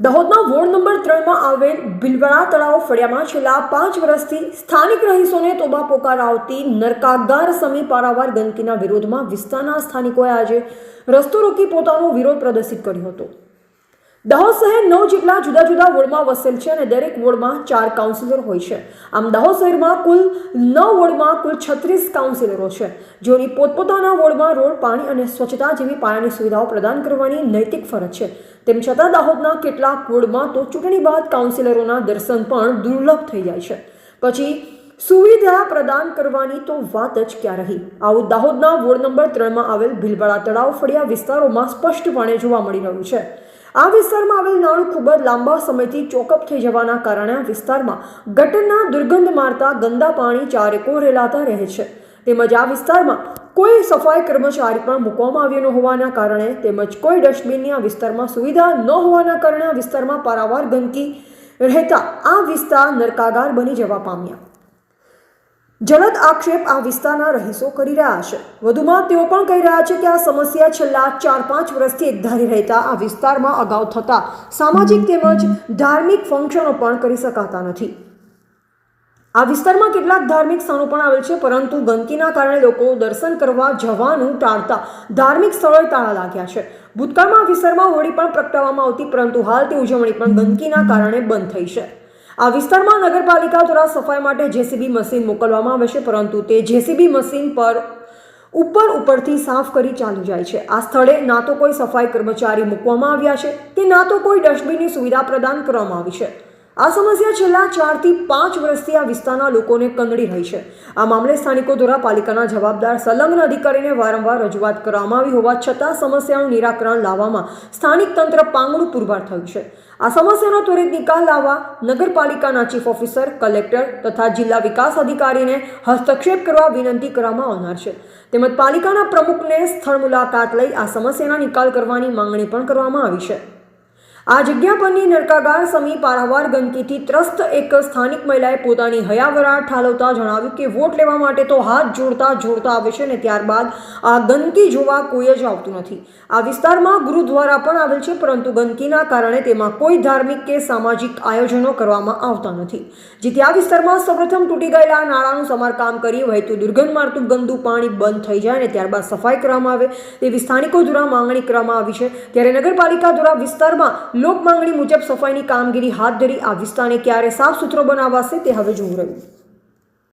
દાહોદના ward number ત્રણમાં આવેલ ભીલવાડા તળાવ ફળિયામાં છેલ્લા પાંચ વર્ષથી સ્થાનિક રહીશોને તોબા પોકાર આવતી નરકાગાર સમી પારાવાર ગંદકીના વિરોધમાં વિસ્તારના સ્થાનિકોએ આજે રસ્તો રોકી પોતાનો વિરોધ પ્રદર્શિત કર્યો હતો. દાહોદ શહેર નવ જેટલા જુદા જુદા વોર્ડમાં વસેલ છે અને દરેક વોર્ડમાં ચાર કાઉન્સિલર હોય છે. આમ દાહોદ શહેરમાં કુલ નવ વોર્ડમાં કુલ છત્રીસ કાઉન્સિલરો છે, જેઓની પોતપોતાના વોર્ડમાં રોડ, પાણી અને સ્વચ્છતા જેવી પાયાની સુવિધાઓ પ્રદાન કરવાની નૈતિક ફરજ છે. તેમ છતાં દાહોદના કેટલાક વોર્ડમાં તો ચૂંટણી બાદ કાઉન્સિલરોના દર્શન પણ દુર્લભ થઈ જાય છે. પછી સુવિધા પ્રદાન કરવાની તો વાત જ ક્યાં રહી? આવું દાહોદના વોર્ડ નંબર ત્રણમાં આવેલ ભીલવાડા તળાવ ફળિયા વિસ્તારોમાં સ્પષ્ટપણે જોવા મળી રહ્યું છે. આ વિસ્તારમાં આવેલ નાળું ખૂબ જ લાંબા સમયથી ચોકઅપ થઈ જવાના કારણે આ વિસ્તારમાં ગટરના દુર્ગંધ મારતા ગંદા પાણી ચારેકો રેલાતા રહે છે. તેમજ આ વિસ્તારમાં કોઈ સફાઈ કર્મચારી પણ મૂકવામાં આવ્યો ન હોવાના કારણે તેમજ કોઈ ડસ્ટબિનની આ વિસ્તારમાં સુવિધા ન હોવાના કારણે આ વિસ્તારમાં પારાવાર ગંદકી રહેતા આ વિસ્તાર નરકાગાર બની જવા પામ્યા. જલદ આક્ષેપ આ વિસ્તારના રહીશો કરી રહ્યા છે. વધુમાં તેઓ પણ કહી રહ્યા છે કે આ સમસ્યા છેલ્લા ચાર પાંચ વર્ષથી એકધારી રહેતા આ વિસ્તારમાં અગાઉ થતા સામાજિક તેમજ ધાર્મિક ફંક્શનો પણ કરી શકાતા નથી. આ વિસ્તારમાં કેટલાક ધાર્મિક સ્થળો પણ આવેલ છે, પરંતુ ગંદકીના કારણે લોકો દર્શન કરવા જવાનું ટાળતા ધાર્મિક સ્થળોએ તાળા લાગ્યા છે. ભૂતકાળમાં વિસ્તારમાં હોળી પણ પ્રગટાવવામાં આવતી, પરંતુ હાલ તે ઉજવણી પણ ગંદકીના કારણે બંધ થઈ છે. આ વિસ્તારમાં નગરપાલિકા દ્વારા સફાઈ માટે જેસીબી મશીન મોકલવામાં આવે છે, પરંતુ તે જેસીબી મશીન પર ઉપર ઉપરથી સાફ કરી ચાલી જાય છે. આ સ્થળે ના તો કોઈ સફાઈ કર્મચારી મૂકવામાં આવ્યા છે, કે ના તો કોઈ ડસ્ટબિનની સુવિધા પ્રદાન કરવામાં આવી છે. આ સમસ્યા છેલ્લા ચારથી પાંચ વર્ષથી આ વિસ્તારના લોકોને કંદડી રહી છે. આ મામલે સ્થાનિકો દ્વારા પાલિકાના જવાબદાર સંલગ્ન અધિકારીને વારંવાર રજૂઆત કરવામાં આવી હોવા છતાં સમસ્યાનું નિરાકરણ લાવવામાં સ્થાનિક તંત્ર પાંગડું પુરવાર થયું છે. આ સમસ્યાનો ત્વરિત નિકાલ લાવવા નગરપાલિકાના ચીફ ઓફિસર, કલેક્ટર તથા જિલ્લા વિકાસ અધિકારીને હસ્તક્ષેપ કરવા વિનંતી કરવામાં આવનાર છે. તેમજ પાલિકાના પ્રમુખને સ્થળ મુલાકાત લઈ આ સમસ્યાના નિકાલ કરવાની માંગણી પણ કરવામાં આવી છે. આ જગ્યા પરની નરકાગાર સમી પારાવાર ગંદકીથી ત્રસ્ત એક સ્થાનિક મહિલાએ પોતાની હયાવરાટ ઠાલવતા જણાવ્યું કે વોટ લેવા માટે તો હાથ જોડતા જોડતા આવે છે ને ત્યારબાદ આ ગંદકી જોવા કોઈ જ આવતું નથી. આ વિસ્તારમાં ગુરુદ્વારા પણ આવેલ છે, પરંતુ ગંદકીના કારણે તેમાં કોઈ ધાર્મિક કે સામાજિક આયોજનો કરવામાં આવતા નથી. જેથી આ વિસ્તારમાં સૌપ્રથમ તૂટી ગયેલા નાળાનું સમારકામ કરી વહેતું દુર્ગંધ મારતું ગંદુ પાણી બંધ થઈ જાય અને ત્યારબાદ સફાઈ કરવામાં આવે તેવી સ્થાનિકો દ્વારા માંગણી કરવામાં આવી છે. ત્યારે નગરપાલિકા દ્વારા વિસ્તારમાં લોક માંગણી મુજબ સફાઈની કામગીરી હાથ ધરી આ વિસ્તારને ક્યારે સાફ સુથરો બનાવાશે તે હવે જોવું રહ્યું.